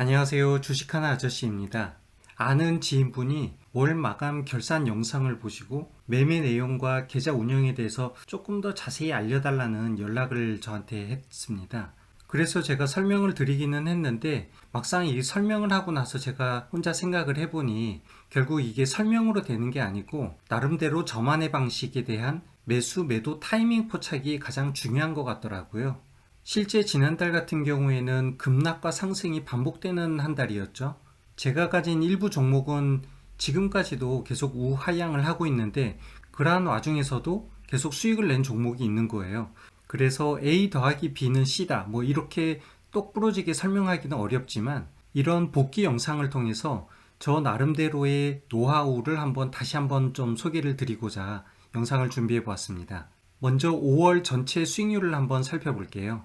안녕하세요. 주식하나 아저씨입니다. 아는 지인분이 월 마감 결산 영상을 보시고 매매 내용과 계좌 운영에 대해서 조금 더 자세히 알려달라는 연락을 저한테 했습니다. 그래서 제가 설명을 드리기는 했는데 막상 이 설명을 하고 나서 제가 혼자 생각을 해보니 결국 이게 설명으로 되는 게 아니고 나름대로 저만의 방식에 대한 매수 매도 타이밍 포착이 가장 중요한 것 같더라고요. 실제 지난달 같은 경우에는 급락과 상승이 반복되는 한 달이었죠. 제가 가진 일부 종목은 지금까지도 계속 우하향을 하고 있는데 그러한 와중에서도 계속 수익을 낸 종목이 있는 거예요. 그래서 A 더하기 B는 C다. 뭐 이렇게 똑부러지게 설명하기는 어렵지만 이런 복귀 영상을 통해서 저 나름대로의 노하우를 한번 다시 한번 좀 소개를 드리고자 영상을 준비해 보았습니다. 먼저 5월 전체 수익률을 한번 살펴볼게요.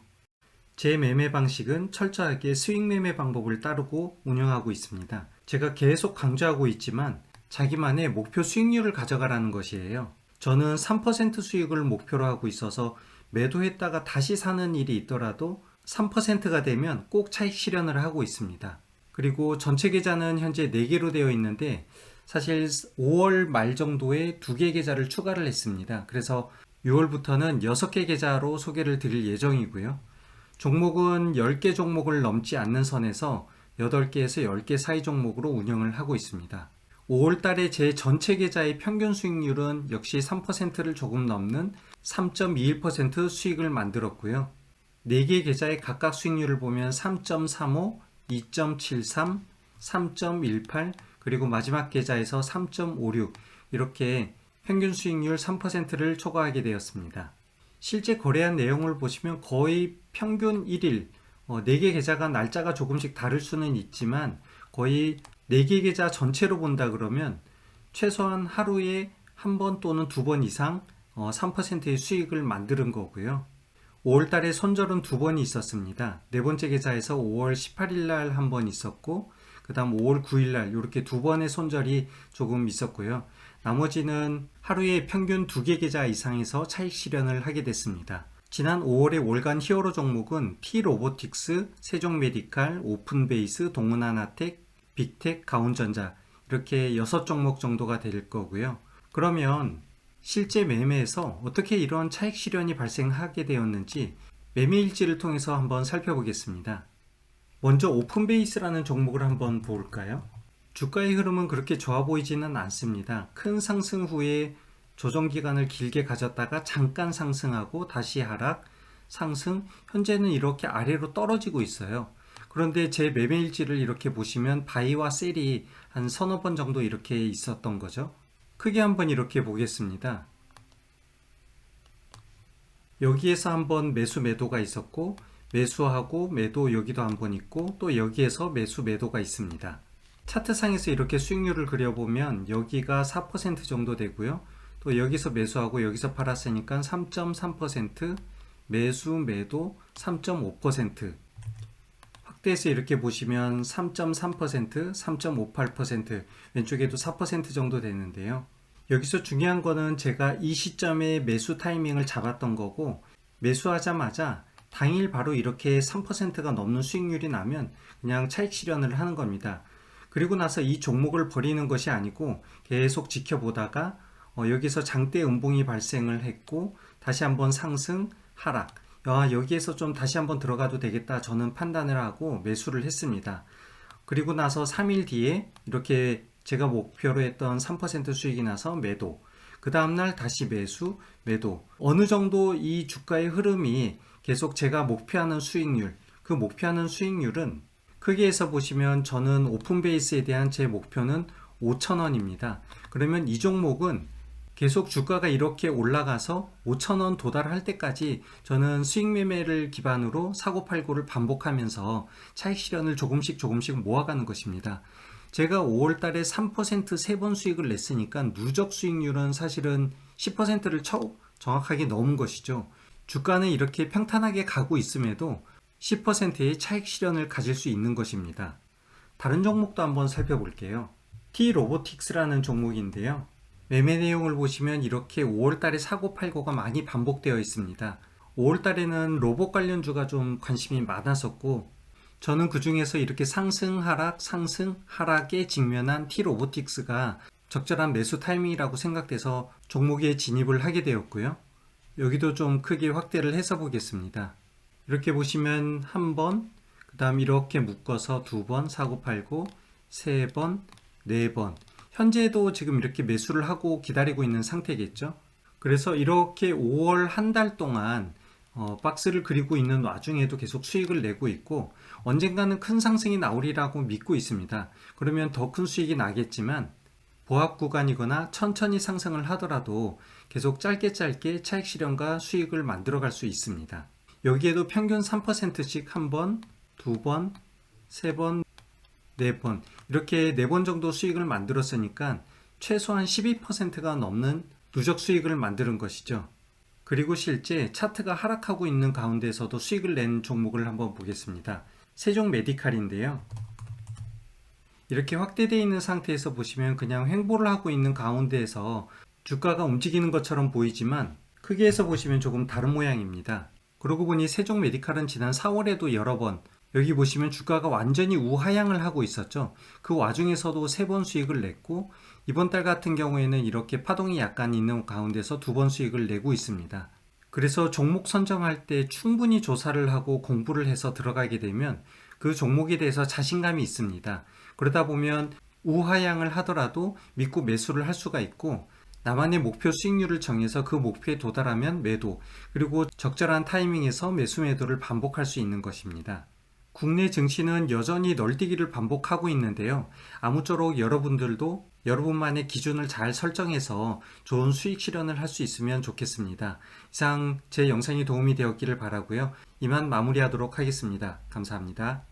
제 매매 방식은 철저하게 수익 매매 방법을 따르고 운영하고 있습니다. 제가 계속 강조하고 있지만 자기만의 목표 수익률을 가져가라는 것이에요. 저는 3% 수익을 목표로 하고 있어서 매도했다가 다시 사는 일이 있더라도 3%가 되면 꼭 차익 실현을 하고 있습니다. 그리고 전체 계좌는 현재 4개로 되어 있는데 사실 5월 말 정도에 2개 계좌를 추가를 했습니다. 그래서 6월부터는 6개 계좌로 소개를 드릴 예정이고요. 종목은 10개 종목을 넘지 않는 선에서 8개에서 10개 사이 종목으로 운영을 하고 있습니다. 5월 달에 제 전체 계좌의 평균 수익률은 역시 3%를 조금 넘는 3.21% 수익을 만들었고요. 4개 계좌의 각각 수익률을 보면 3.35, 2.73, 3.18, 그리고 마지막 계좌에서 3.56 이렇게 평균 수익률 3%를 초과하게 되었습니다. 실제 거래한 내용을 보시면 거의 평균 1일, 어, 4개 계좌가 날짜가 조금씩 다를 수는 있지만 거의 4개 계좌 전체로 본다 그러면 최소한 하루에 한 번 또는 두 번 이상 어, 3%의 수익을 만드는 거고요. 5월 달에 손절은 두 번이 있었습니다. 네 번째 계좌에서 5월 18일 날 한 번 있었고, 그 다음 5월 9일 날 이렇게 두 번의 손절이 조금 있었고요. 나머지는 하루에 평균 두개 계좌 이상에서 차익 실현을 하게 됐습니다. 지난 5월의 월간 히어로 종목은 T로보틱스, 세종메디칼, 오픈베이스, 동문하나텍, 빅텍, 가온전자 이렇게 6종목 정도가 될 거고요. 그러면 실제 매매에서 어떻게 이런 차익 실현이 발생하게 되었는지 매매 일지를 통해서 한번 살펴보겠습니다. 먼저 오픈베이스라는 종목을 한번 볼까요? 주가의 흐름은 그렇게 좋아 보이지는 않습니다. 큰 상승 후에 조정 기간을 길게 가졌다가 잠깐 상승하고 다시 하락, 상승, 현재는 이렇게 아래로 떨어지고 있어요. 그런데 제 매매 일지를 이렇게 보시면 바이와 셀이 한 서너 번 정도 이렇게 있었던 거죠. 크게 한번 이렇게 보겠습니다. 여기에서 한번 매수 매도가 있었고 매수하고 매도 여기도 한번 있고 또 여기에서 매수 매도가 있습니다. 차트상에서 이렇게 수익률을 그려보면 여기가 4% 정도 되고요. 또 여기서 매수하고 여기서 팔았으니까 3.3% 매수 매도 3.5% 확대해서 이렇게 보시면 3.3% 3.58% 왼쪽에도 4% 정도 되는데요. 여기서 중요한 거는 제가 이 시점에 매수 타이밍을 잡았던 거고 매수하자마자 당일 바로 이렇게 3%가 넘는 수익률이 나면 그냥 차익 실현을 하는 겁니다. 그리고 나서 이 종목을 버리는 것이 아니고 계속 지켜보다가 어, 여기서 장대 음봉이 발생을 했고 다시 한번 상승 하락. 아, 여기에서 좀 다시 한번 들어가도 되겠다 저는 판단을 하고 매수를 했습니다. 그리고 나서 3일 뒤에 이렇게 제가 목표로 했던 3% 수익이 나서 매도. 그 다음날 다시 매수 매도. 어느 정도 이 주가의 흐름이 계속 제가 목표하는 수익률 그 목표하는 수익률은 크게 해서 보시면 저는 오픈 베이스에 대한 제 목표는 5천원입니다. 그러면 이 종목은 계속 주가가 이렇게 올라가서 5천원 도달할 때까지 저는 수익 매매를 기반으로 사고 팔고를 반복하면서 차익 실현을 조금씩 조금씩 모아가는 것입니다. 제가 5월 달에 3% 3번 수익을 냈으니까 누적 수익률은 사실은 10%를 정확하게 넘은 것이죠. 주가는 이렇게 평탄하게 가고 있음에도 10%의 차익 실현을 가질 수 있는 것입니다. 다른 종목도 한번 살펴볼게요. T로보틱스라는 종목인데요. 매매 내용을 보시면 이렇게 5월 달에 사고 팔고가 많이 반복되어 있습니다. 5월 달에는 로봇 관련주가 좀 관심이 많았었고 저는 그 중에서 이렇게 상승, 하락, 상승, 하락에 직면한 T 로보틱스가 적절한 매수 타이밍이라고 생각돼서 종목에 진입을 하게 되었고요. 여기도 좀 크게 확대를 해서 보겠습니다. 이렇게 보시면 한 번, 그 다음 이렇게 묶어서 두 번, 사고 팔고, 세 번, 네 번. 현재도 지금 이렇게 매수를 하고 기다리고 있는 상태겠죠. 그래서 이렇게 5월 한 달 동안 어, 박스를 그리고 있는 와중에도 계속 수익을 내고 있고 언젠가는 큰 상승이 나오리라고 믿고 있습니다. 그러면 더 큰 수익이 나겠지만 보합 구간이거나 천천히 상승을 하더라도 계속 짧게 짧게 차익 실현과 수익을 만들어 갈 수 있습니다. 여기에도 평균 3%씩 한 번, 두 번, 세 번, 네 번 이렇게 네 번 정도 수익을 만들었으니까 최소한 12%가 넘는 누적 수익을 만드는 것이죠. 그리고 실제 차트가 하락하고 있는 가운데서도 수익을 낸 종목을 한번 보겠습니다. 세종 메디칼인데요. 이렇게 확대되어 있는 상태에서 보시면 그냥 횡보를 하고 있는 가운데에서 주가가 움직이는 것처럼 보이지만 크게 해서 보시면 조금 다른 모양입니다. 그러고 보니 세종 메디칼은 지난 4월에도 여러 번 여기 보시면 주가가 완전히 우하향을 하고 있었죠. 그 와중에서도 세 번 수익을 냈고 이번 달 같은 경우에는 이렇게 파동이 약간 있는 가운데서 두 번 수익을 내고 있습니다. 그래서 종목 선정할 때 충분히 조사를 하고 공부를 해서 들어가게 되면 그 종목에 대해서 자신감이 있습니다. 그러다 보면 우하향을 하더라도 믿고 매수를 할 수가 있고 나만의 목표 수익률을 정해서 그 목표에 도달하면 매도, 그리고 적절한 타이밍에서 매수 매도를 반복할 수 있는 것입니다. 국내 증시는 여전히 널뛰기를 반복하고 있는데요. 아무쪼록 여러분들도 여러분만의 기준을 잘 설정해서 좋은 수익 실현을 할 수 있으면 좋겠습니다. 이상 제 영상이 도움이 되었기를 바라고요. 이만 마무리하도록 하겠습니다. 감사합니다.